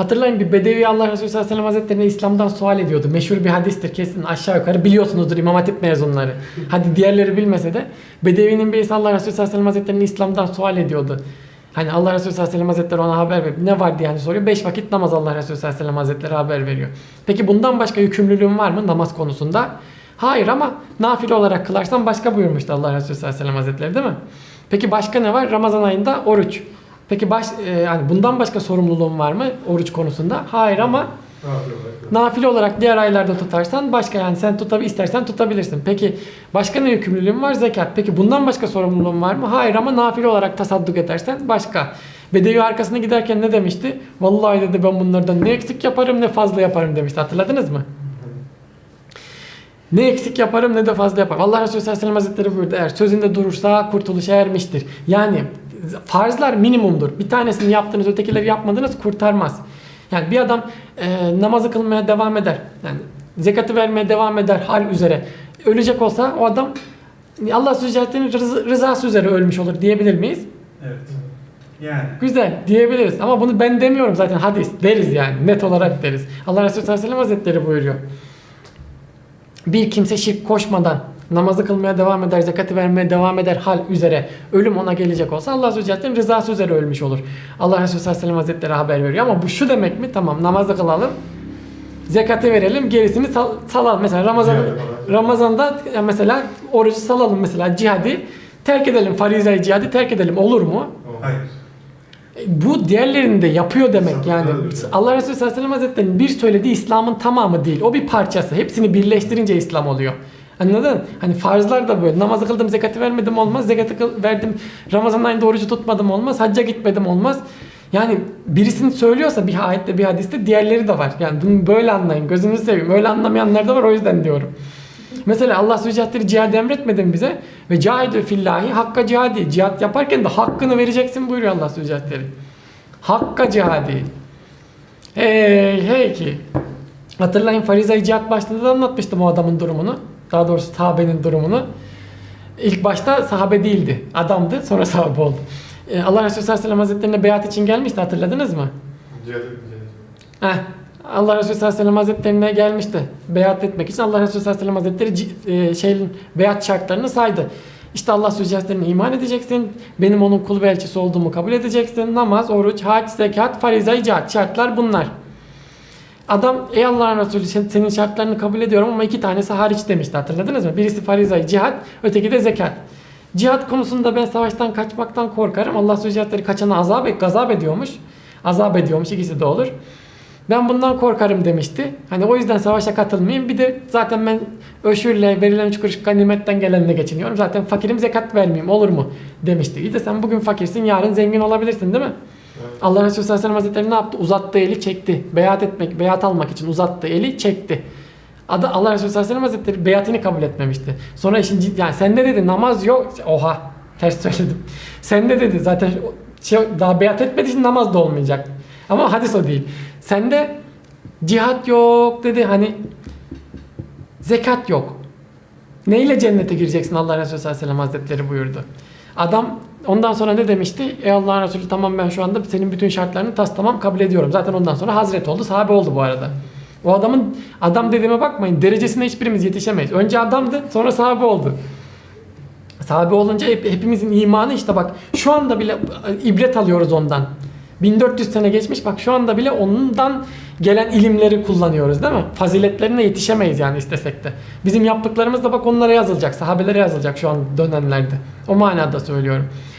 Hatırlayın bir Bedevi Allah Resulü sallallahu aleyhi ve hazretlerine İslam'dan sual ediyordu. Meşhur bir hadistir kesin aşağı yukarı biliyorsunuzdur İmam Hatip mezunları. Hadi diğerleri bilmese de Bedevi'nin birisi Allah Resulü sallallahu aleyhi ve hazretlerine İslam'dan sual ediyordu. Hani Allah Resulü sallallahu aleyhi ve hazretleri ona haber veriyor. Ne var diye hani soruyor. Beş vakit namaz Allah Resulü sallallahu aleyhi ve hazretleri haber veriyor. Peki bundan başka yükümlülüğün var mı namaz konusunda? Hayır ama nafile olarak kılarsan başka buyurmuştu Allah Resulü sallallahu aleyhi ve hazretleri değil mi? Peki başka ne var? Ramazan ayında oruç. Peki baş, e, yani bundan başka sorumluluğun var mı oruç konusunda? Hayır ama nafile olarak diğer aylarda tutarsan başka yani sen tutabil istersen tutabilirsin. Peki başka ne yükümlülüğün var? Zekat. Peki bundan başka sorumluluğun var mı? Hayır ama nafile olarak tasadduk edersen başka. Bedevi arkasına giderken ne demişti? Vallahi dedi ben bunlardan ne eksik yaparım ne fazla yaparım demişti. Hatırladınız mı? Ne eksik yaparım ne de fazla yaparım. Allah Resulü sallallahu aleyhi ve sellem hazretleri buyurdu. Eğer sözünde durursa kurtuluşa ermiştir. Yani farzlar minimumdur. Bir tanesini yaptınız ötekileri yapmadınız kurtarmaz. Yani bir adam e, namazı kılmaya devam eder. Yani zekatı vermeye devam eder hal üzere. Ölecek olsa o adam Allah rız- rızası üzere ölmüş olur diyebilir miyiz? Evet. Yani. Güzel diyebiliriz ama bunu ben demiyorum zaten hadis deriz yani net olarak deriz. Allah Resulü sallallahu aleyhi ve sellem hazretleri buyuruyor. Bir kimse şirk koşmadan namazı kılmaya devam eder, zekatı vermeye devam eder hal üzere ölüm ona gelecek olsa Allah Azze ve Celle'nin rızası üzere ölmüş olur. Allah Resulü sallallahu aleyhi ve sellem hazretleri haber veriyor ama bu şu demek mi? Tamam namazı kılalım, zekatı verelim, gerisini sal- salalım. Mesela Ramazan. Ramazan'da mesela orucu salalım mesela cihadı terk edelim, farizayı cihadı terk edelim olur mu? Hayır. E, Bu diğerlerini de yapıyor demek yani. Allah Resulü sallallahu aleyhi ve sellem hazretlerinin bir söylediği İslam'ın tamamı değil. O bir parçası. Hepsini birleştirince İslam oluyor. Anladın? Hani farzlar da böyle. Namazı kıldım, zekatı vermedim olmaz. Zekatı verdim, Ramazan ayında orucu tutmadım olmaz. Hacca gitmedim olmaz. Yani birisini söylüyorsa bir ayette bir hadiste diğerleri de var. Yani bunu böyle anlayın. Gözünüzü seveyim. Öyle anlamayanlar da var o yüzden diyorum. Mesela Allah Subhanahu cihad emretmedi mi bize? Ve cahidü fillahi hakka cihadi. Cihat yaparken de hakkını vereceksin buyuruyor Allah Subhanahu Hakka cihadi. Hey hey ki. Hatırlayın Fariza'yı cihat başladığında da anlatmıştım o adamın durumunu. Daha doğrusu sahabenin durumunu. İlk başta sahabe değildi. Adamdı sonra sahabe oldu. Ee, Allah Resulü sallallahu aleyhi ve sellem hazretlerine beyat için gelmişti hatırladınız mı? Heh. Allah Resulü sallallahu aleyhi ve sellem hazretlerine gelmişti. Beyat etmek için Allah Resulü sallallahu aleyhi ve sellem hazretleri e, şeyin beyat şartlarını saydı. İşte Allah Resulü'ne iman edeceksin. Benim onun kul ve elçisi olduğumu kabul edeceksin. Namaz, oruç, hac, zekat, fariza, cihat. Şartlar bunlar. Adam ey Allah'ın Resulü sen- senin şartlarını kabul ediyorum ama iki tanesi hariç demişti hatırladınız mı? Birisi farizayı cihat, öteki de zekat. Cihat konusunda ben savaştan kaçmaktan korkarım. Allah Resulü kaçana azap, gazap ediyormuş. Azap ediyormuş ikisi de olur. Ben bundan korkarım demişti. Hani o yüzden savaşa katılmayayım. Bir de zaten ben öşürle verilen üç kuruş ganimetten gelenle geçiniyorum. Zaten fakirim zekat vermeyeyim olur mu demişti. İyi de sen bugün fakirsin yarın zengin olabilirsin değil mi? Evet. Allah Resulü sallallahu aleyhi ve sellem ne yaptı? Uzattığı eli çekti. Beyat etmek, beyat almak için uzattığı eli çekti. Adı Allah Resulü sallallahu aleyhi ve sellem Hazretleri beyatini kabul etmemişti. Sonra işin ciddi, yani sen ne dedi namaz yok. Oha ters söyledim. Sen de dedi zaten şey, daha beyat etmediği için namaz da olmayacak. Ama hadis o değil. Sende cihat yok dedi hani zekat yok. Neyle cennete gireceksin Allah Resulü sallallahu aleyhi ve sellem hazretleri buyurdu. Adam ondan sonra ne demişti? Ey Allah'ın Resulü tamam ben şu anda senin bütün şartlarını tas tamam kabul ediyorum. Zaten ondan sonra hazret oldu sahabe oldu bu arada. O adamın adam dediğime bakmayın derecesine hiçbirimiz yetişemeyiz. Önce adamdı sonra sahabe oldu. Sahabe olunca hep, hepimizin imanı işte bak şu anda bile ibret alıyoruz ondan. 1400 sene geçmiş bak şu anda bile ondan gelen ilimleri kullanıyoruz değil mi? Faziletlerine yetişemeyiz yani istesek de. Bizim yaptıklarımız da bak onlara yazılacak, sahabelere yazılacak şu an dönemlerde. O manada söylüyorum.